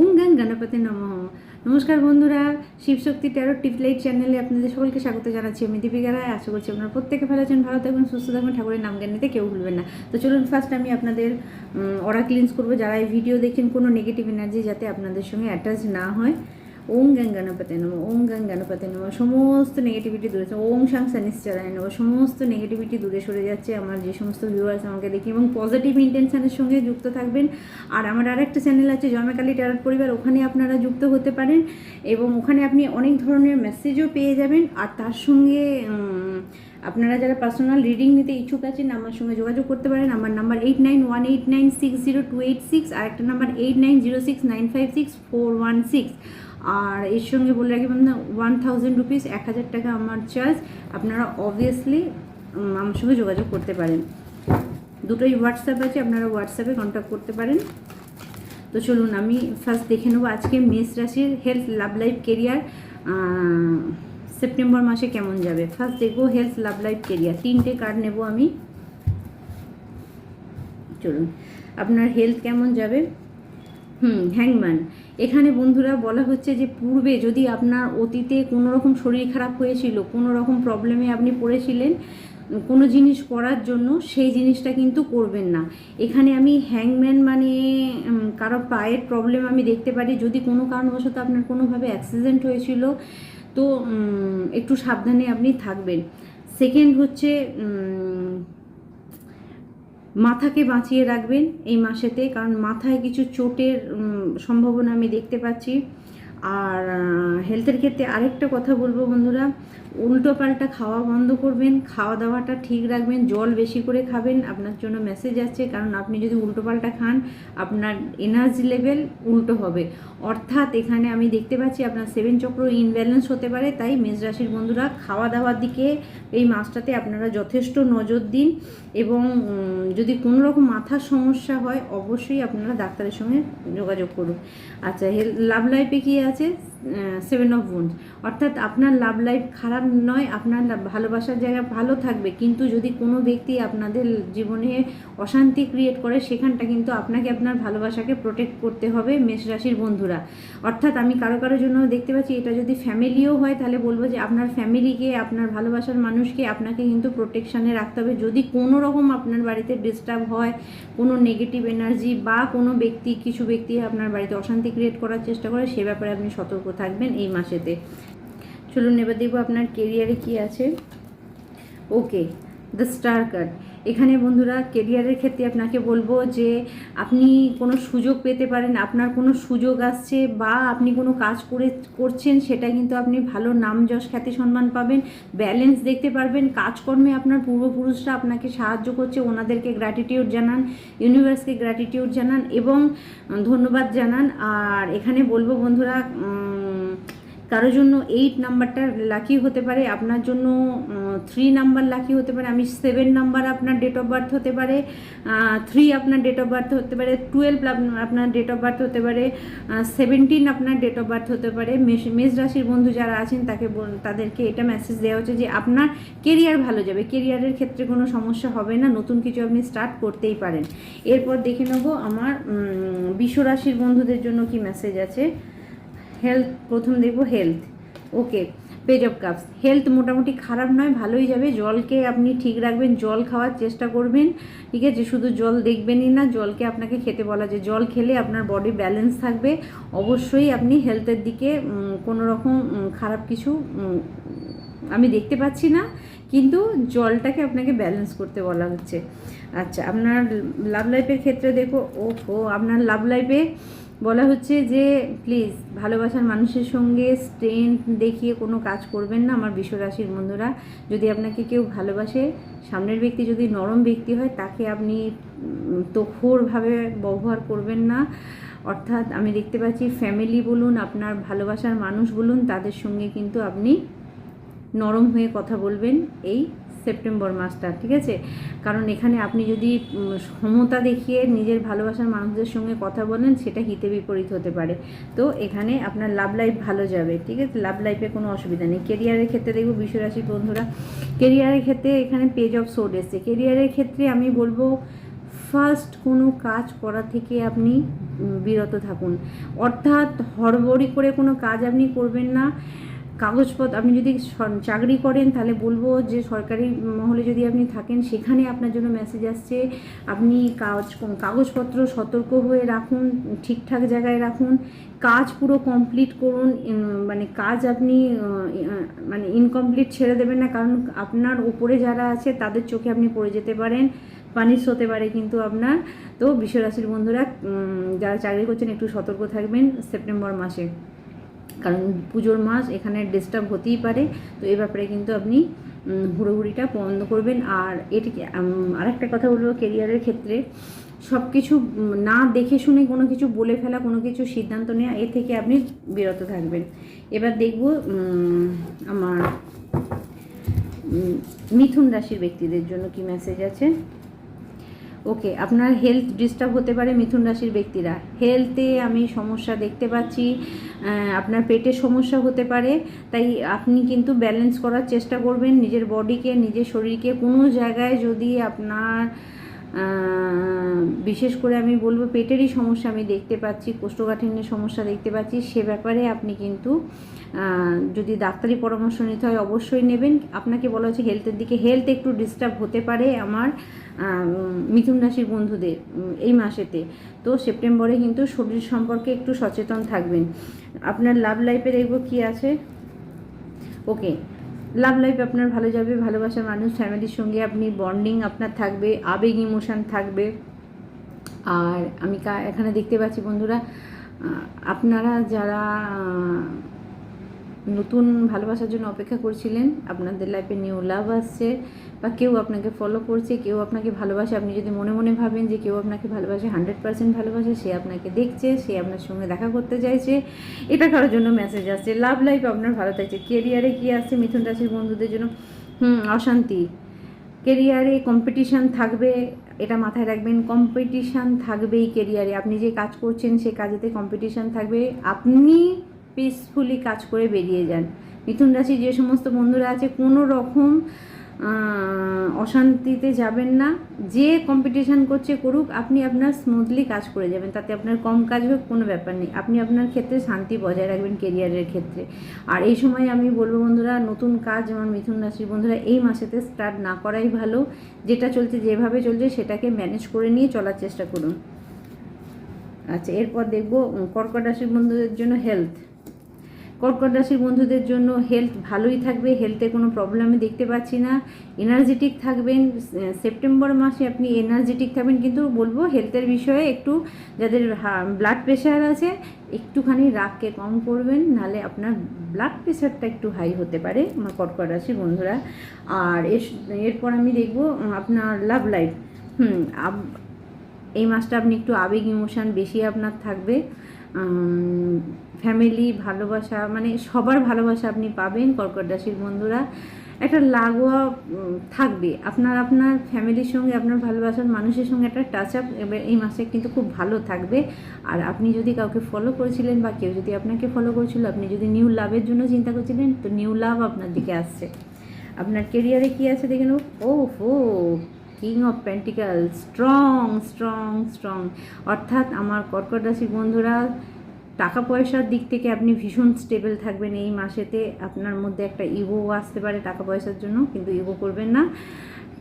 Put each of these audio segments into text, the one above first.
ওম গান গণপতি নম। নমস্কার বন্ধুরা, শিবশক্তি ট্যারো টিপলাইট চ্যানেলে আপনাদের সকলকে স্বাগত জানাচ্ছি। আমি দীপিকা রায়, আশা করছি আপনারা প্রত্যেকে ভালো আছেন, ভালো থাকবেন সুস্থ থাকবেন ঠাকুরের নাম জ্ঞান নিতে কেউ ভুলবেন না। তো চলুন ফার্স্ট আমি আপনাদের অরা ক্লিনস করব। যারা এই ভিডিও দেখেন কোনো নেগেটিভ এনার্জি যাতে আপনাদের সঙ্গে অ্যাটাচ না হয়। ওম গ্যাং গণপতি নম, ওম গ্যাং গণপতি নম, সমস্ত নেগেটিভিটি দূরে ওম সাং সানিশ্চরায় নেব সমস্ত নেগেটিভিটি দূরে সরে যাচ্ছে আমার যে সমস্ত ভিউয়ার্স আমাকে দেখি এবং পজিটিভ ইন্টেনশনের সঙ্গে যুক্ত থাকবেন। আর আমার আরেকটা চ্যানেল আছে, জয়মাকালী ট্যারট পরিবার, ওখানে আপনারা যুক্ত হতে পারেন এবং ওখানে আপনি অনেক ধরনের মেসেজও পেয়ে যাবেন। আর তার সঙ্গে আপনারা যারা পার্সোনাল রিডিং নিতে ইচ্ছুক আছেন, আমার সঙ্গে যোগাযোগ করতে পারেন। আমার number eight nine one eight nine six zero two eight six আর একটা number eight nine zero six nine five six four one six আর এর সঙ্গে বলে রাখি বন্ধু ওয়ান থাউজেন্ড রুপিস এক হাজার টাকা আমার চার্জ আপনারা অবভিয়াসলি আমার সঙ্গে যোগাযোগ করতে পারেন। দুটোই হোয়াটসঅ্যাপ আছে, আপনারা হোয়াটসঅ্যাপে কন্ট্যাক্ট করতে পারেন। তো চলুন, আমি ফার্স্ট দেখে নেব আজকে মেষ রাশির health love life career September মাসে কেমন যাবে? ফার্স্ট দেখব হেলথ লাভ লাইফ কেরিয়ার তিনটে কার্ড নেব আমি। চলুন, আপনার হেলথ কেমন যাবে? হুম হ্যাংম্যান এখানে বন্ধুরা বলা হচ্ছে যে পূর্বে যদি আপনার অতীতে কোনো রকম শরীর খারাপ হয়েছিল কোনো রকম প্রবলেমে আপনি পড়েছিলেন, কোনো জিনিস করার জন্য সেই জিনিসটা কিন্তু করবেন না। এখানে আমি হ্যাংম্যান মানে কারও পায়ের প্রবলেম আমি দেখতে পারি। যদি কোনো কারণবশত আপনার কোনোভাবে অ্যাক্সিডেন্ট হয়েছিল, তো একটু সাবধানে আপনি থাকবেন। সেকেন্ড হচ্ছে মাথাকে বাঁচিয়ে রাখবেন এই মাসেতে, কারণ মাথায় কিছু চোটের সম্ভাবনা আমি দেখতে পাচ্ছি। আর হেলথের ক্ষেত্রে আরেকটা কথা বলব বন্ধুরা উল্টো পাল্টা খাওয়া বন্ধ করবেন, খাওয়া দাওয়াটা ঠিক রাখবেন, জল বেশি করে খাবেন, আপনার জন্য মেসেজ আছে কারণ আপনি যদি উল্টো পাল্টা খান, আপনার এনার্জি লেভেল উল্টো হবে। অর্থাৎ এখানে আমি দেখতে পাচ্ছি আপনার সেভেন চক্র ইনব্যালেন্স হতে পারে, তাই মেষ রাশির বন্ধুরা খাওয়া দাওয়ার দিকে এই মাসটাতে আপনারা যথেষ্ট নজর দিন এবং যদি কোনো রকম মাথার সমস্যা হয়, অবশ্যই আপনারা ডাক্তারের সঙ্গে যোগাযোগ করুন। আচ্ছা হেল লাভ লাইফে কী আছে? সেভেন অফ উন্স অর্থাৎ আপনার লাভ লাইফ খারাপ নয়, আপনার ভালোবাসার জায়গা ভালো থাকবে। কিন্তু যদি কোনো ব্যক্তি আপনাদের জীবনে অশান্তি ক্রিয়েট করে, সেখানটা কিন্তু আপনাকে আপনার ভালোবাসাকে প্রোটেক্ট করতে হবে মেষ রাশির বন্ধুরা। অর্থাৎ আমি কারও কারও জন্য দেখতে পাচ্ছি, এটা যদি ফ্যামিলিও হয়, তাহলে বলব যে আপনার ফ্যামিলিকে আপনার ভালোবাসার মানুষকে আপনাকে কিন্তু প্রোটেকশানে রাখতে হবে। যদি কোনো রকম আপনার বাড়িতে ডিস্টার্ব হয়, কোনো নেগেটিভ এনার্জি বা কোনো ব্যক্তি, কিছু ব্যক্তি আপনার বাড়িতে অশান্তি ক্রিয়েট করার চেষ্টা করে, সে ব্যাপারে আপনি সতর্ক থাকবেন এই মাসেতে। চলুন এবার দেখব আপনার কেরিয়ারে কি আছে। ওকে দ্য স্টার কার্ড এখানে বন্ধুরা কেরিয়ারের ক্ষেত্রে আপনাকে বলব যে আপনি কোনো সুযোগ পেতে পারেন, আপনার কোনো সুযোগ আসছে বা আপনি কোনো কাজ করে, করছেন সেটা কিন্তু আপনি ভালো নাম যশ, খ্যাতি, সম্মান পাবেন ব্যালেন্স দেখতে পারবেন, কাজকর্মে আপনার পূর্বপুরুষরা আপনাকে সাহায্য করছে, ওনাদেরকে গ্র্যাটিটিউড জানান ইউনিভার্সকে গ্র্যাটিটিউড জানান এবং ধন্যবাদ জানান। আর এখানে বলব বন্ধুরা কারোর জন্য এইট নাম্বারটা লাকি হতে পারে, আপনার জন্য থ্রি নাম্বার লাকি হতে পারে, আমি সেভেন নাম্বার আপনার ডেট অফ বার্থ হতে পারে থ্রি আপনার ডেট অফ বার্থ হতে পারে টুয়েলভ আপনার ডেট অফ বার্থ হতে পারে সেভেন্টিন আপনার ডেট অফ বার্থ হতে পারে, মেষ মেষ রাশির বন্ধু যারা আছেন তাকে তাদেরকে এটা মেসেজ দেওয়া হচ্ছে যে আপনার কেরিয়ার ভালো যাবে কেরিয়ারের ক্ষেত্রে কোনো সমস্যা হবে না, নতুন কিছু আপনি স্টার্ট করতেই পারেন। এরপর দেখে নেব আমার বিশ্ব রাশির বন্ধুদের জন্য কি মেসেজ আছে। হেলথ প্রথম দেখব health okay page of cups health মোটামুটি খারাপ নয়, ভালোই যাবে। জলকে আপনি ঠিক রাখবেন, জল খাওয়ার চেষ্টা করবেন, ঠিক আছে? শুধু জল দেখবেনই না, জলকে আপনাকে খেতে বলা যে জল খেলে আপনার বডি ব্যালেন্স থাকবে। অবশ্যই আপনি হেলথের দিকে কোনো রকম খারাপ কিছু আমি দেখতে পাচ্ছি না, কিন্তু জলটাকে আপনাকে ব্যালেন্স করতে বলা হচ্ছে। আচ্ছা আপনার লাভ লাইফের ক্ষেত্রে দেখো ও আপনার লাভ লাইফে বলা হচ্ছে যে প্লিজ ভালোবাসার মানুষের সঙ্গে স্ট্রেংথ দেখিয়ে কোনো কাজ করবেন না আমার বিশ্বরাশির বন্ধুরা। যদি আপনাকে কেউ ভালোবাসে, সামনের ব্যক্তি যদি নরম ব্যক্তি হয়, তাকে আপনি তোখরভাবে ব্যবহার করবেন না। অর্থাৎ আমি দেখতে পাচ্ছি ফ্যামিলি বলুন, আপনার ভালোবাসার মানুষ বলুন, তাদের সঙ্গে কিন্তু আপনি নরম হয়ে কথা বলবেন। এই সেপ্টেম্বর মাসটা, ঠিক আছে? কারণ এখানে আপনি যদি সমতা দেখিয়ে নিজের ভালোবাসার মানুষদের সঙ্গে কথা বলেন, সেটা হিতে বিপরীত হতে পারে। তো এখানে আপনার লাভ লাইফ ভালো যাবে, ঠিক আছে? লাভ লাইফে কোনো অসুবিধা নেই। কেরিয়ারের ক্ষেত্রে দেখব বিশ্বরাশি বন্ধুরা কেরিয়ারের ক্ষেত্রে এখানে পেজ অফ সোড এসছে। কেরিয়ারের ক্ষেত্রে আমি বলব ফার্স্ট কোনো কাজ করা থেকে আপনি বিরত থাকুন। অর্থাৎ হড়বড়ি করে কোনো কাজ আপনি করবেন না। কাগজপত্র, আপনি যদি চাকরি করেন, তাহলে বলব যে সরকারি মহলে যদি আপনি থাকেন, সেখানে আপনার জন্য মেসেজ আসছে। আপনি কাজ, কাগজপত্র সতর্ক হয়ে রাখুন, ঠিকঠাক জায়গায় রাখুন। কাজ পুরো কমপ্লিট করুন মানে কাজ আপনি মানে ইনকমপ্লিট ছেড়ে দেবেন না, কারণ আপনার উপরে যারা আছে, তাদের চোখে আপনি পড়ে যেতে পারেন পানিশ হতে পারে কিন্তু আপনার। তো বিশ্বরাশির বন্ধুরা যারা চাকরি করছেন, একটু সতর্ক থাকবেন সেপ্টেম্বর মাসে। কারণ পুজোর মাস এখানে ডিস্টার্ব হতেই পারে। তো এ ব্যাপারে কিন্তু আপনি হুড়োহুড়িটা বন্ধ করবেন। আর উম, আরেকটা কথা বলব কেরিয়ারের ক্ষেত্রে। সব কিছু না দেখে শুনে কোনো কিছু বলে ফেলা কোনো কিছু সিদ্ধান্ত নেওয়া এ থেকে আপনি বিরত থাকবেন। এবার দেখব আমার মিথুন রাশির ব্যক্তিদের জন্য কি মেসেজ আছে। ওকে আপনার হেলথ ডিস্টার্ব হতে পারে মিথুন রাশির ব্যক্তিরা। হেলথে আমি সমস্যা দেখতে পাচ্ছি আপনার পেটের সমস্যা হতে পারে, তাই আপনি কিন্তু ব্যালেন্স করার চেষ্টা করবেন নিজের বডিকে নিজের শরীরকে। কোনো জায়গায় যদি আপনার বিশেষ করে আমি বলব পেটেরই সমস্যা আমি দেখতে পাচ্ছি, কোষ্ঠকাঠিন্যের সমস্যা দেখতে পাচ্ছি, সে ব্যাপারে আপনি কিন্তু যদি ডাক্তারি পরামর্শ নিতে হয় অবশ্যই নেবেন। আপনাকে বলা হচ্ছে হেলথের দিকে হেলথ একটু ডিস্টার্ব হতে পারে আমার মিথুন রাশির বন্ধুদের এই মাসেতে। তো সেপ্টেম্বরে কিন্তু শরীর সম্পর্কে একটু সচেতন থাকবেন। আপনার লাভ লাইফে দেখব কি আছে? ওকে লাভ লাইফ আপনার ভালো যাবে, ভালোবাসার মানুষ, ফ্যামিলির সঙ্গে আপনি বন্ডিং আপনার থাকবে, আবেগ ইমোশান থাকবে। আর আমি এখানে দেখতে পাচ্ছি বন্ধুরা আপনারা যারা নতুন ভালোবাসার জন্য অপেক্ষা করছিলেন। আপনাদের লাইফে নিউ লাভ আসছে বা কেউ আপনাকে ফলো করছে, কেউ আপনাকে ভালোবাসে, আপনি যদি মনে মনে ভাবেন যে কেউ আপনাকে ভালোবাসে হান্ড্রেড পার্সেন্ট ভালোবাসে, সে আপনাকে দেখছে, সে আপনার সঙ্গে দেখা করতে চাইছে, এটা কারোর জন্য মেসেজ আসছে। লাভ লাইফ আপনার ভালো থাকছে। কেরিয়ারে কি আসছে? মিথুন রাশির বন্ধুদের জন্য, হুম, অশান্তি। কেরিয়ারে কম্পিটিশান থাকবে, এটা মাথায় রাখবেন কম্পিটিশান থাকবেই কেরিয়ারে আপনি যে কাজ করছেন, সে কাজেতে কম্পিটিশান থাকবে। আপনি পিসফুলি কাজ করে বেরিয়ে যান। মিথুন রাশি যে সমস্ত বন্ধুরা আছে, কোনো রকম অশান্তিতে যাবেন না। যে কম্পিটিশান করছে করুক, আপনি আপনার স্মুথলি কাজ করে যাবেন। তাতে আপনার কম কাজ হোক, কোনো ব্যাপার নেই। আপনি আপনার ক্ষেত্রে শান্তি বজায় রাখবেন কেরিয়ারের ক্ষেত্রে। আর এই সময় আমি বলব বন্ধুরা, নতুন কাজ যেমন মিথুন রাশির বন্ধুরা, এই মাসেতে স্টার্ট না করাই ভালো। যেটা চলছে, যেভাবে চলছে, সেটাকে ম্যানেজ করে নিয়ে চলার চেষ্টা করুন। আচ্ছা এরপর দেখব কর্কট রাশির বন্ধুদের জন্য হেলথ কর্কট রাশির বন্ধুদের জন্য হেলথ ভালোই থাকবে হেলথে কোনো প্রবলেম আমি দেখতে পাচ্ছি না। এনার্জেটিক থাকবেন সেপ্টেম্বর মাসে আপনি এনার্জেটিক থাকবেন, কিন্তু বলব হেলথের বিষয়ে একটু যাদের ব্লাড প্রেশার আছে, একটুখানি রাগকে কম করবেন নাহলে আপনার ব্লাড প্রেশারটা একটু হাই হতে পারে আমার কর্কট রাশির বন্ধুরা। আর এর এরপর আমি দেখব আপনার লাভ লাইফ হুম এই মাসটা আপনি একটু আবেগ ইমোশান বেশি আপনার থাকবে। ফ্যামিলি ভালোবাসা মানে সবার ভালোবাসা আপনি পাবেন কর্কট রাশির বন্ধুরা। একটা লাগোয়া থাকবে। আপনার আপনার ফ্যামিলির সঙ্গে, আপনার ভালোবাসার মানুষের সঙ্গে একটা টাচ আপ এই মাসে কিন্তু খুব ভালো থাকবে। আর আপনি যদি কাউকে ফলো করেছিলেন বা কেউ যদি আপনাকে ফলো করেছিল, আপনি যদি নিউ লাভের জন্য চিন্তা করছিলেন, তো নিউ লাভ আপনার দিকে আসছে। আপনার কেরিয়ারে কি আছে দেখে নেব? ও হো king of pentacles strong strong strong অর্থাৎ আমার কর্কট রাশির বন্ধুরা, টাকা পয়সার দিক থেকে আপনি ভীষণ স্টেবল থাকবেন এই মাসেতে। আপনার মধ্যে একটা ইগো আসতে পারে টাকা পয়সার জন্য, কিন্তু ইগো করবেন না।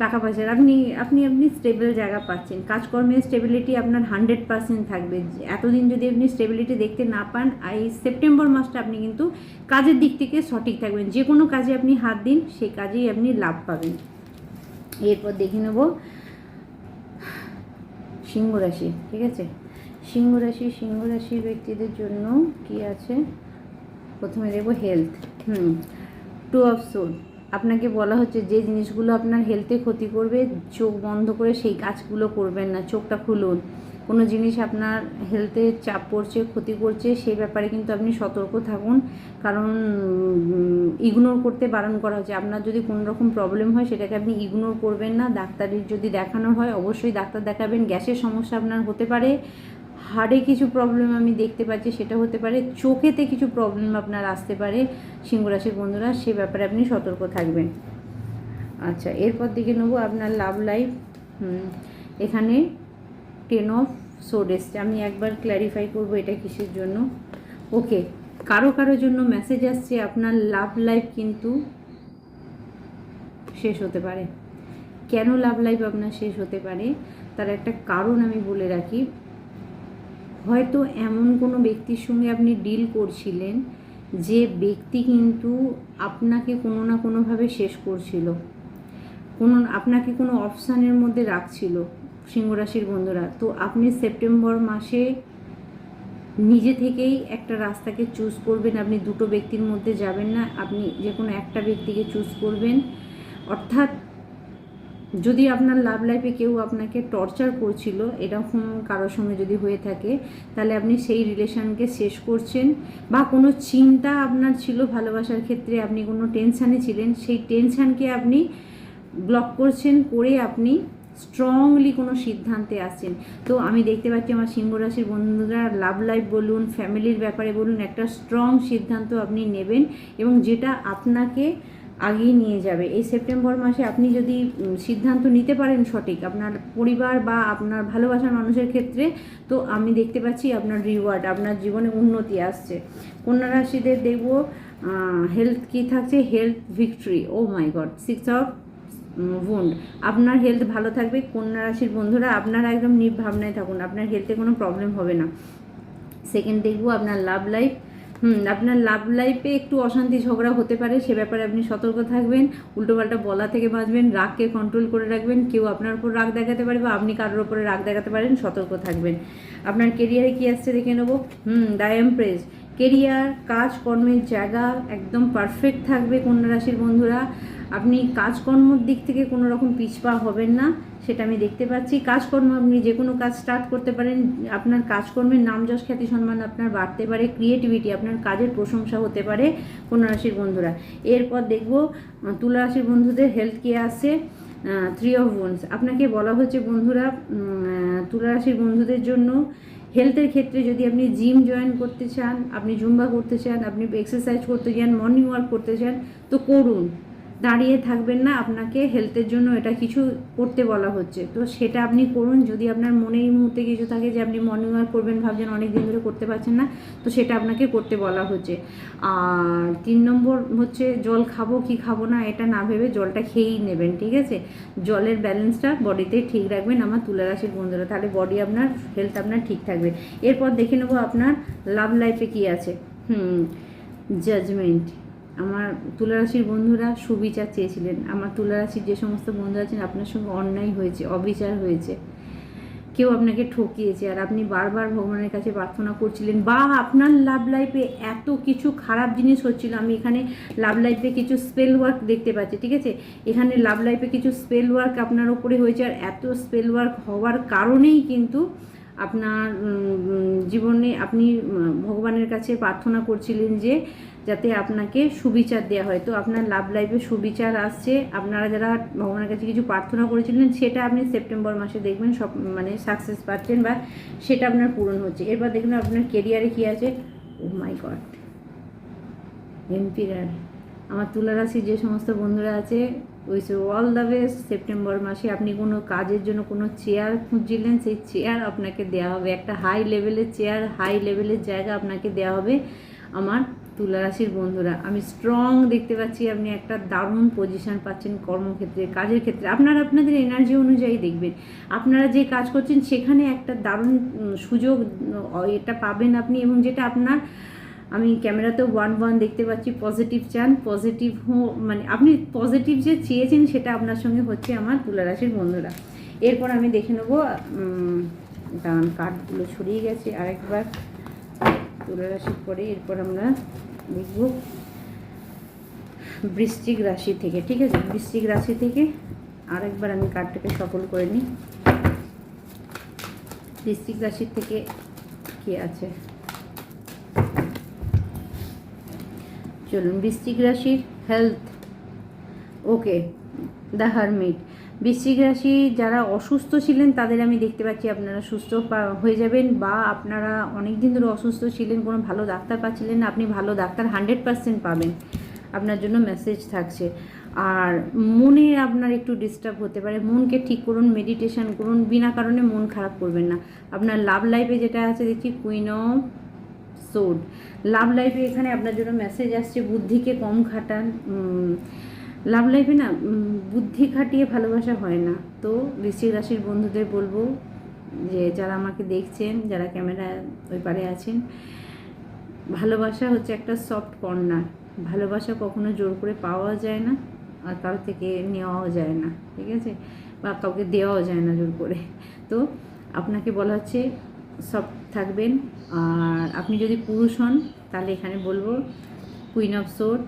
টাকা পয়সার আপনি আপনি আপনি স্টেবল জায়গা পাচ্ছেন। কাজকর্মের স্টেবিলিটি আপনার হান্ড্রেড পার্সেন্ট থাকবে। এতদিন যদি আপনি স্টেবিলিটি দেখতে না পান, এই সেপ্টেম্বর মাসটা আপনি কিন্তু কাজের দিক থেকে সঠিক থাকবেন। যে কোনো কাজে আপনি হাত দিন, সেই কাজেই আপনি লাভ পাবেন। এরপর দেখে নেব সিংহ রাশি, ঠিক আছে? সিংহ রাশি সিংহ রাশি ব্যক্তিদের জন্য কি আছে? প্রথমে দেখব health hmm two of swords আপনাকে বলা হচ্ছে যে জিনিসগুলো আপনার হেলথে ক্ষতি করবে, চোখ বন্ধ করে সেই কাজগুলো করবেন না, চোখটা খুলুন। কোনো জিনিস আপনার হেলথে চাপ পড়ছে, ক্ষতি করছে, সেই ব্যাপারে কিন্তু আপনি সতর্ক থাকুন। কারণ ইগনোর করতে বারণ করা হচ্ছে। আপনার যদি কোনো রকম প্রবলেম হয়, সেটাকে আপনি ইগনোর করবেন না। ডাক্তারের যদি দেখানো হয়, অবশ্যই ডাক্তার দেখাবেন। গ্যাসের সমস্যা আপনার হতে পারে। হাড়ে কিছু প্রবলেম আমি দেখতে পাচ্ছি, সেটা হতে পারে। চোখেতে কিছু প্রবলেম আপনার আসতে পারে, সিংহরাশির বন্ধুরা, সে ব্যাপারে আপনি সতর্ক থাকবেন। আচ্ছা এরপর দিকে নেব আপনার লাভ লাইফ এখানে টেন অফ সোড এসছে আমি একবার ক্ল্যারিফাই করব এটা কিসের জন্য। ওকে কারও কারও জন্য মেসেজ আসছে, আপনার লাভ লাইফ কিন্তু শেষ হতে পারে। কেন লাভ লাইফ আপনার শেষ হতে পারে? তার একটা কারণ আমি বলে রাখি। হয়তো এমন কোনো ব্যক্তির সঙ্গে আপনি ডিল করছিলেন, যে ব্যক্তি কিন্তু আপনাকে কোনো না কোনোভাবে শেষ করছিল। কোনো, আপনাকে কোনো অপশানের মধ্যে রাখছিল। সিংহরাশির বন্ধুরা, তো আপনি সেপ্টেম্বর মাসে নিজে থেকেই একটা রাস্তাকে চুজ করবেন। আপনি দুটো ব্যক্তির মধ্যে যাবেন না, আপনি যে কোনো একটা ব্যক্তিকে চুজ করবেন। অর্থাৎ যদি আপনার লাভ লাইফে কেউ আপনাকে টর্চার করছিল, এরকম কারোর সঙ্গে যদি হয়ে থাকে, তাহলে আপনি সেই রিলেশনকে শেষ করছেন। বা কোনো চিন্তা আপনার ছিল ভালোবাসার ক্ষেত্রে, আপনি কোনো টেনশানে ছিলেন, সেই টেনশানকে আপনি ব্লক করছেন, করে আপনি স্ট্রংলি কোনো সিদ্ধান্তে আসছেন তো আমি দেখতে পাচ্ছি আমার সিংহ রাশির বন্ধুরা লাভ লাইফ বলুন, ফ্যামিলির ব্যাপারে বলুন, একটা স্ট্রং সিদ্ধান্ত আপনি নেবেন এবং যেটা আপনাকে আগিয়ে নিয়ে যাবে। এই সেপ্টেম্বর মাসে আপনি যদি সিদ্ধান্ত নিতে পারেন সঠিক আপনার পরিবার বা আপনার ভালোবাসার মানুষের ক্ষেত্রে, তো আমি দেখতে পাচ্ছি আপনার রিওয়ার্ড আপনার জীবনে উন্নতি আসছে। কন্যা রাশিদের দেখব হেলথ কী থাকছে? Health victory oh my god six of wands আপনার হেলথ ভালো থাকবে, কন্যা রাশির বন্ধুরা, আপনারা একদম নির্ভাবনায় থাকুন, আপনার হেলথে কোনো প্রবলেম হবে না। সেকেন্ড দেখব আপনার লাভ লাইফ হুম, আপনার লাভ লাইফে একটু অশান্তি ঝগড়া হতে পারে, সে ব্যাপারে আপনি সতর্ক থাকবেন, উল্টোপাল্টা বলা থেকে বাঁচবেন, রাগকে কন্ট্রোল করে রাখবেন, কেউ আপনার উপর রাগ দেখাতে পারে বা আপনি কারোর উপরে রাগ দেখাতে পারেন, সতর্ক থাকবেন। আপনার কেরিয়ারে কী আসছে দেখে নেব? হুম দ্য এমপ্রেস কেরিয়ার কাজ, কর্মের জায়গা একদম পারফেক্ট থাকবে কন্যা রাশির বন্ধুরা। আপনি কাজকর্মর দিক থেকে কোনো রকম পিছপা হবেন না, সেটা আমি দেখতে পাচ্ছি। কাজকর্ম আপনি যে কোনো কাজ স্টার্ট করতে পারেন, আপনার কাজকর্মের নাম যশ, খ্যাতি, সম্মান আপনার বাড়তে পারে ক্রিয়েটিভিটি আপনার কাজের প্রশংসা হতে পারে কন্যা রাশির বন্ধুরা। এরপর দেখব তুলা রাশির বন্ধুদের হেলথ কেয়ার আছে থ্রি অফ ওয়ান্স আপনাকে বলা হচ্ছে বন্ধুরা তুলা রাশির বন্ধুদের জন্য হেলথের ক্ষেত্রে যদি আপনি জিম জয়েন করতে চান, আপনি জুম্বা করতে চান, আপনি এক্সারসাইজ করতে চান মর্নিং ওয়ার্ক করতে চান, তো করুন। দাঁড়িয়ে থাকবেন না, আপনাকে হেলথের জন্য এটা কিছু করতে বলা হচ্ছে। তো সেটা আপনি করুন, যদি আপনার মনে এই মুহূর্তে কিছু থাকে যে আপনি মর্নিং ওয়াক করবেন, ভাবছেন অনেক দিন ধরে করতে পারছেন না, তো সেটা আপনাকে করতে বলা হচ্ছে। আর তিন নম্বর হচ্ছে, জল খাব কি খাব না, এটা না ভেবে জলটা খেয়েই নেবেন, ঠিক আছে? জলের ব্যালেন্সটা বডিতে ঠিক রাখবেন, আমার তুলা রাশির বন্ধুরা, তাহলে বডি আপনার হেলথ আপনার ঠিক থাকবে। এরপর দেখে নেব আপনার লাভ লাইফে কি আছে। হুম জাজমেন্ট আমার তুলারাশির বন্ধুরা সুবিচার চেয়েছিলেন। আমার তুলারাশির যে সমস্ত বন্ধু আছেন, আপনার সঙ্গে অন্যায় হয়েছে, অবিচার হয়েছে। কেউ আপনাকে ঠকিয়েছে আর আপনি বারবার ভগবানের কাছে প্রার্থনা করছিলেন বা আপনার লাভ লাইফে এত কিছু খারাপ জিনিস হচ্ছিল। আমি এখানে লাভ লাইফে কিছু স্পেল ওয়ার্ক দেখতে পাচ্ছি, ঠিক আছে? এখানে লাভ লাইফে কিছু স্পেল ওয়ার্ক আপনার ওপরে হয়েছে আর এত স্পেল ওয়ার্ক হওয়ার কারণেই কিন্তু আপনার জীবনে আপনি ভগবানের কাছে প্রার্থনা করছিলেন যে যাতে আপনাকে সুবিচার দেওয়া হয়। তো আপনার লাভ লাইফে সুবিচার আসছে। আপনারা যারা ভগবানের কাছে কিছু প্রার্থনা করেছিলেন, সেটা আপনি সেপ্টেম্বর মাসে দেখবেন, সব মানে সাকসেস পাচ্ছেন বা সেটা আপনার পূরণ হচ্ছে। এরপর দেখবেন আপনার কেরিয়ারে কী আছে? ও মাই গড এমপিরার আমার তুলা রাশির যে সমস্ত বন্ধুরা আছে wish all the best September মাসে আপনি কোনো কাজের জন্য কোনো চেয়ার খুঁজছিলেন, সেই চেয়ার আপনাকে দেওয়া হবে। একটা হাই লেভেলের চেয়ার হাই লেভেলের জায়গা আপনাকে দেওয়া হবে। আমার তুলা রাশির বন্ধুরা, আমি স্ট্রং দেখতে পাচ্ছি, আপনি একটা দারুণ পজিশন পাচ্ছেন কর্মক্ষেত্রে, কাজের ক্ষেত্রে। আপনারা আপনাদের এনার্জি অনুযায়ী দেখবেন। আপনারা যে কাজ করছেন, সেখানে একটা দারুণ সুযোগ এটা পাবেন আপনি এবং যেটা আপনার, আমি ক্যামেরাতেও ওয়ান ওয়ান দেখতে পাচ্ছি পজিটিভ চান পজিটিভ হো মানে আপনি পজিটিভ যে চেয়েছেন, সেটা আপনার সঙ্গে হচ্ছে আমার তুলারাশির বন্ধুরা। এরপর আমি দেখে নেব কার্ডগুলো ছড়িয়ে গেছে, আরেকবার তুলারাশির পরে এরপর আমরা দেখব বৃষ্টিক রাশি থেকে, ঠিক আছে? বৃশ্চিক রাশি থেকে আরেকবার আমি কার্ডটাকে সফল করে নিই। বৃশ্চিক রাশির থেকে কি আছে? চলুন, বৃশ্চিক রাশির হেলথ ওকে দ্য হারমিট বৃশ্চিক রাশি যারা অসুস্থ ছিলেন, তাদের আমি দেখতে পাচ্ছি আপনারা সুস্থ হয়ে যাবেন বা আপনারা অনেক দিন ধরে অসুস্থ ছিলেন, কোনো ভালো ডাক্তার পাচ্ছিলেন আপনি ভালো ডাক্তার হান্ড্রেড পার্সেন্ট পাবেন। আপনার জন্য মেসেজ থাকছে। আর মনে আপনার একটু ডিস্টার্ব হতে পারে, মনকে ঠিক করুন মেডিটেশন করুন, বিনা কারণে মন খারাপ করবেন না। আপনার লাভ লাইফে যেটা আছে, দেখছি কুইন অফ সোড লাভ লাইফে এখানে আপনার জন্য মেসেজ আসছে, বুদ্ধিকে কম খাটান লাভ লাইফে না বুদ্ধি খাটিয়ে ভালোবাসা হয় না। তো বৃশ্চিক রাশির বন্ধুদের বলব যে, যারা আমাকে দেখছেন, যারা ক্যামেরা ওই পারে আছেন, ভালোবাসা হচ্ছে একটা সফট কর্নার ভালোবাসা কখনো জোর করে পাওয়া যায় না আর কারও থেকে নেওয়াও যায় না, ঠিক আছে? বা কাউকে দেওয়াও যায় না জোর করে। তো আপনাকে বলা হচ্ছে সফট থাকবেন। আর আপনি যদি পুরুষ হন, তাহলে এখানে বলব কুইন অফ সোড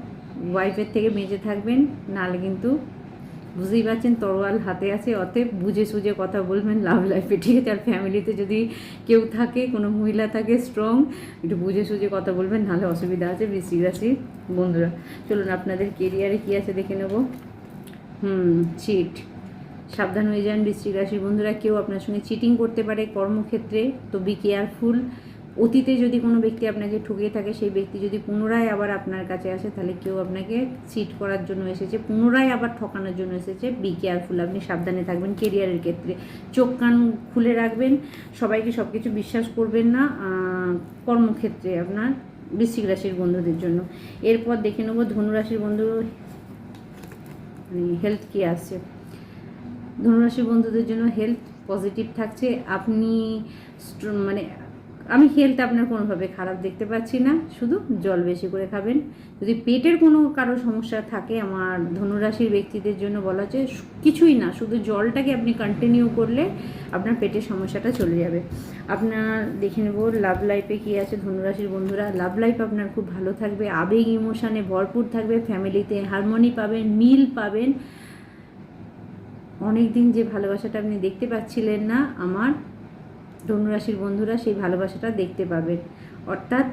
ওয়াইফের থেকে বেঁচে থাকবেন, নাহলে কিন্তু বুঝতেই পারছেন তরোয়াল হাতে আছে, অতএব বুঝে সুঝে কথা বলবেন লাভ লাইফে ঠিক আছে, আর ফ্যামিলিতে যদি কেউ থাকে, কোনো মহিলা থাকে স্ট্রং একটু বুঝে সুঝে কথা বলবেন, নাহলে অসুবিধা আছে বৃশ্চিক রাশি বন্ধুরা, চলুন আপনাদের কেরিয়ারে কী আছে দেখে নেব। হুম চিট সাবধান হয়ে যান, বৃশ্চিক রাশির বন্ধুরা, কেউ আপনার সঙ্গে চিটিং করতে পারে কর্মক্ষেত্রে, তো বি কেয়ারফুল অতীতে যদি কোনো ব্যক্তি আপনাকে ঠকিয়ে থাকে, সেই ব্যক্তি যদি পুনরায় আবার আপনার কাছে আসে, তাহলে কেউ আপনাকে চিট করার জন্য এসেছে, পুনরায় আবার ঠকানোর জন্য এসেছে। বি কেয়ারফুল আপনি সাবধানে থাকবেন কেরিয়ারের ক্ষেত্রে। চোখ, কান খুলে রাখবেন, সবাইকে সব কিছু বিশ্বাস করবেন না কর্মক্ষেত্রে আপনার বৃশ্চিক রাশির বন্ধুদের জন্য। এরপর দেখে নেব ধনুরাশির বন্ধু হেলথ কি আসছে ধনুরাশির বন্ধুদের জন্য হেলথ পজিটিভ থাকছে। আপনি মানে আমি হেলথ আপনার কোনোভাবে খারাপ দেখতে পাচ্ছি না, শুধু জল বেশি করে খাবেন। যদি পেটের কোনো কারও সমস্যা থাকে, আমার ধনুরাশির ব্যক্তিদের জন্য বলা হচ্ছে কিছুই না, শুধু জলটাকে আপনি কন্টিনিউ করলে আপনার পেটের সমস্যাটা চলে যাবে। আপনার দেখে নেব লাভ লাইফে কী আছে ধনুরাশির বন্ধুরা। লাভ লাইফ আপনার খুব ভালো থাকবে, আবেগ ইমোশানে ভরপুর থাকবে ফ্যামিলিতে হারমোনি পাবেন, মিল পাবেন। অনেক দিন যে ভালোবাসাটা আপনি দেখতে পাচ্ছিলেন না, আমার ধনুরাশির বন্ধুরা সেই ভালোবাসাটা দেখতে পাবেন। অর্থাৎ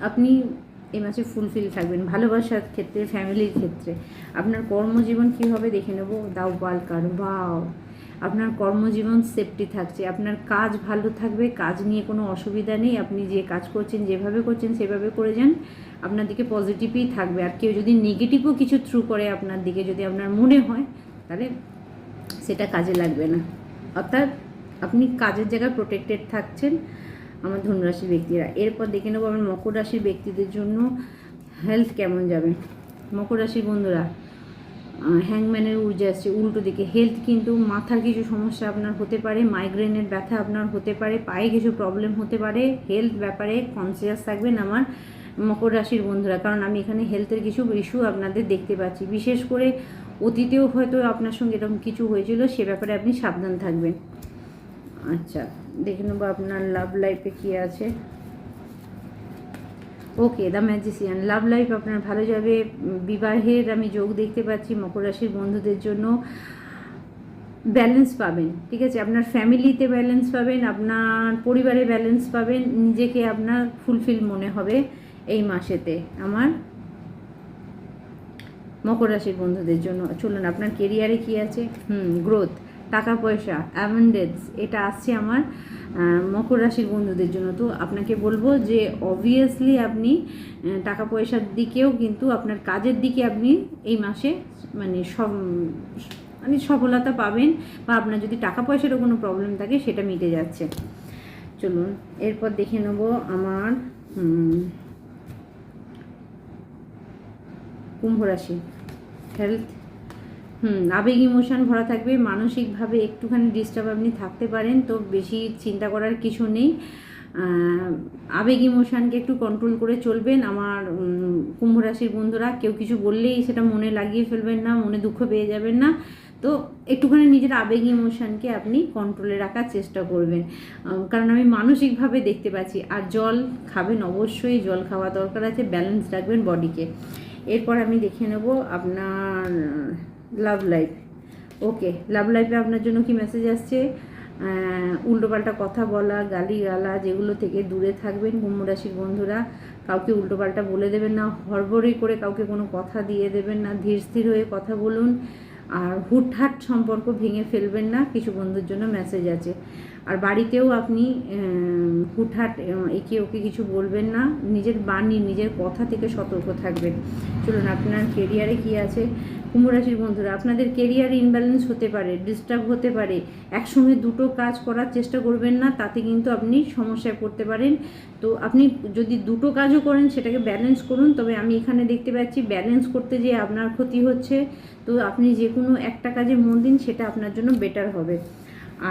আপনি এই মাসে ফুলফিল থাকবেন ভালোবাসার ক্ষেত্রে ফ্যামিলির ক্ষেত্রে। আপনার কর্মজীবন কী হবে দেখে নেব। দাও পালকার বাও। আপনার কর্মজীবন সেফটি থাকছে। আপনার কাজ ভালো থাকবে, কাজ নিয়ে কোনো অসুবিধা নেই। আপনি যে কাজ করছেন, যেভাবে করছেন, সেভাবে করে যান। আপনার দিকে পজিটিভই থাকবে। আর কেউ যদি নেগেটিভও কিছু থ্রু করে আপনার দিকে যদি আপনার মনে হয়, তাহলে সেটা কাজে লাগবে না। অর্থাৎ আপনি কাজের জায়গায় প্রোটেক্টেড থাকছেন আমার ধনুরাশির ব্যক্তিরা। এরপর দেখে নেব আমার মকর রাশির ব্যক্তিদের জন্য হেলথ কেমন যাবে। মকর রাশির বন্ধুরা হ্যাংম্যানের ঊর্জা আসছে, উল্টো দিকে। হেলথ কিন্তু মাথার কিছু সমস্যা আপনার হতে পারে মাইগ্রেনের ব্যথা আপনার হতে পারে, পায়ে কিছু প্রবলেম হতে পারে হেলথ ব্যাপারে কনসিয়াস থাকবেন আমার মকর রাশির বন্ধুরা। কারণ আমি এখানে হেলথের কিছু ইস্যু আপনাদের দেখতে পাচ্ছি। বিশেষ করে অতীতেও হয়তো আপনার সঙ্গে এরকম কিছু হয়েছিল, সে ব্যাপারে আপনি সাবধান থাকবেন। আচ্ছা দেখে নেব আপনার লাভ লাইফে কী আছে। Okay the magician love life আপনার ভালো যাবে। বিবাহের আমি যোগ দেখতে পাচ্ছি মকর রাশির বন্ধুদের জন্য। ব্যালেন্স পাবেন, ঠিক আছে? আপনার ফ্যামিলিতে ব্যালেন্স পাবেন, আপনার পরিবারে ব্যালেন্স পাবেন, নিজেকে আপনার ফুলফিল মনে হবে এই মাসেতে। আমার মকর রাশির বন্ধুদের জন্য। চলুন, আপনার কেরিয়ারে কি আছে? হুম গ্রোথ টাকা পয়সা অ্যাভেন্ডেন্স এটা আসছে আমার মকর রাশির বন্ধুদের জন্য। তো আপনাকে বলব যে অবভিয়াসলি আপনি টাকা পয়সার দিকেও কিন্তু আপনার কাজের দিকে আপনি এই মাসে মানে সব মানে সফলতা পাবেন বা আপনার যদি টাকা পয়সারও কোনো প্রবলেম থাকে, সেটা মিটে যাচ্ছে। চলুন, এরপর দেখে নেব আমার কুম্ভ রাশি হেলথ হুম, আবেগ ইমোশন ভরা থাকবে, মানসিকভাবে একটুখানি ডিস্টার্ব আপনি থাকতে পারেন, তো বেশি চিন্তা করার কিছু নেই। আবেগ ইমোশানকে একটু কন্ট্রোল করে চলবেন। আমার কুম্ভ রাশির বন্ধুরা, কেউ কিছু বললেই সেটা মনে লাগিয়ে ফেলবেন না, মনে দুঃখ পেয়ে যাবেন না। তো একটুখানি নিজের আবেগ ইমোশানকে আপনি কন্ট্রোলে রাখার চেষ্টা করবেন। কারণ আমি মানসিকভাবে দেখতে পাচ্ছি, আর জল খাবেন অবশ্যই, জল খাওয়া দরকার আছে ব্যালেন্স রাখবেন বডিকে এরপর আমি দেখে নেব আপনার লাভ লাইফ ওকে লাভ লাইফে আপনার জন্য কি মেসেজ আসছে? উল্টোপাল্টা কথা বলা গালি গালা যেগুলো থেকে দূরে থাকবেন কুম্ভ রাশির বন্ধুরা। কাউকে উল্টোপাল্টা বলে দেবেন না, হড়বড়ি করে কাউকে কোনো কথা দিয়ে দেবেন না, ধীর স্থির হয়ে কথা বলুন। আর হুটহাট সম্পর্ক ভেঙে ফেলবেন না, কিছু বন্ধুর জন্য মেসেজ আছে। আর বাড়িতেও আপনি হুটহাট একে ওকে কিছু বলবেন না, নিজের বাণী, নিজের কথা থেকে সতর্ক থাকবেন। চলুন, আপনার কেরিয়ারে কি আছে? কুম্ভ রাশির বন্ধুরা, আপনাদের কেরিয়ার ইনব্যালেন্স হতে পারে ডিস্টার্ব হতে পারে। একসঙ্গে দুটো কাজ করার চেষ্টা করবেন না, তাতে কিন্তু আপনি সমস্যায় পড়তে পারেন। তো আপনি যদি দুটো কাজও করেন, সেটাকে ব্যালেন্স করুন। তবে আমি এখানে দেখতে পাচ্ছি ব্যালেন্স করতে যে আপনার ক্ষতি হচ্ছে, তো আপনি যে কোনো একটা কাজে মন দিন, সেটা আপনার জন্য বেটার হবে।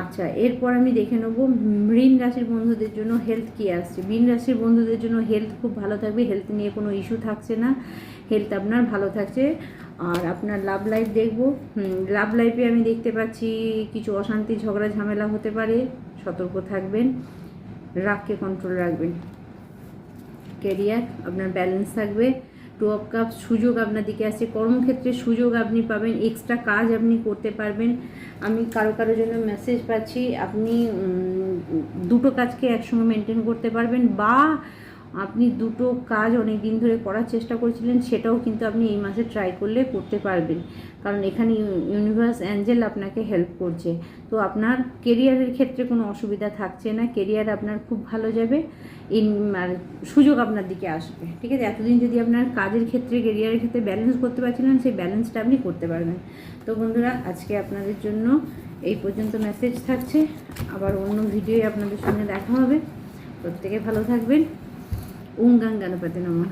আচ্ছা এরপর আমি দেখে নেব মৃণ রাশির বন্ধুদের জন্য হেলথ কী আসছে। মৃণ রাশির বন্ধুদের জন্য হেলথ খুব ভালো থাকবে হেলথ নিয়ে কোনো ইস্যু থাকছে না। হেলথ আপনার ভালো থাকছে। আর আপনার লাভ লাইফ দেখব। লাভ লাইফে আমি দেখতে পাচ্ছি কিছু অশান্তি, ঝগড়া, ঝামেলা হতে পারে। সতর্ক থাকবেন, রাগকে কন্ট্রোল রাখবেন। কেরিয়ার আপনার ব্যালেন্স থাকবে। টু অফ কাপ সুযোগ আপনার দিকে আসছে। কর্মক্ষেত্রে সুযোগ আপনি পাবেন এক্সট্রা কাজ আপনি করতে পারবেন। আমি কারও কারও জন্য মেসেজ পাচ্ছি, আপনি দুটো কাজকে একসঙ্গে মেনটেন করতে পারবেন বা আপনি দুটো কাজ অনেক দিন ধরে করার চেষ্টা করেছিলেন, সেটাও কিন্তু আপনি এই মাসে ট্রাই করলে করতে পারবেন। কারণ এখানে ইউনিভার্স অ্যাঞ্জেল আপনাকে হেল্প করছে। তো আপনার কেরিয়ারের ক্ষেত্রে কোনো অসুবিধা থাকছে না কেরিয়ার আপনার খুব ভালো যাবে ইন আর সুযোগ আপনার দিকে আসবে। ঠিক আছে? এতদিন যদি আপনার কাজের ক্ষেত্রে কেরিয়ারের ক্ষেত্রে ব্যালেন্স করতে পারছিলেন, সেই ব্যালেন্সটা আপনি করতে পারবেন। তো বন্ধুরা, আজকে আপনাদের জন্য এই পর্যন্ত মেসেজ থাকছে। আবার অন্য ভিডিওয়ে আপনাদের সঙ্গে দেখা হবে। প্রত্যেকে ভালো থাকবেন। ওম গাং গণপতি নমঃ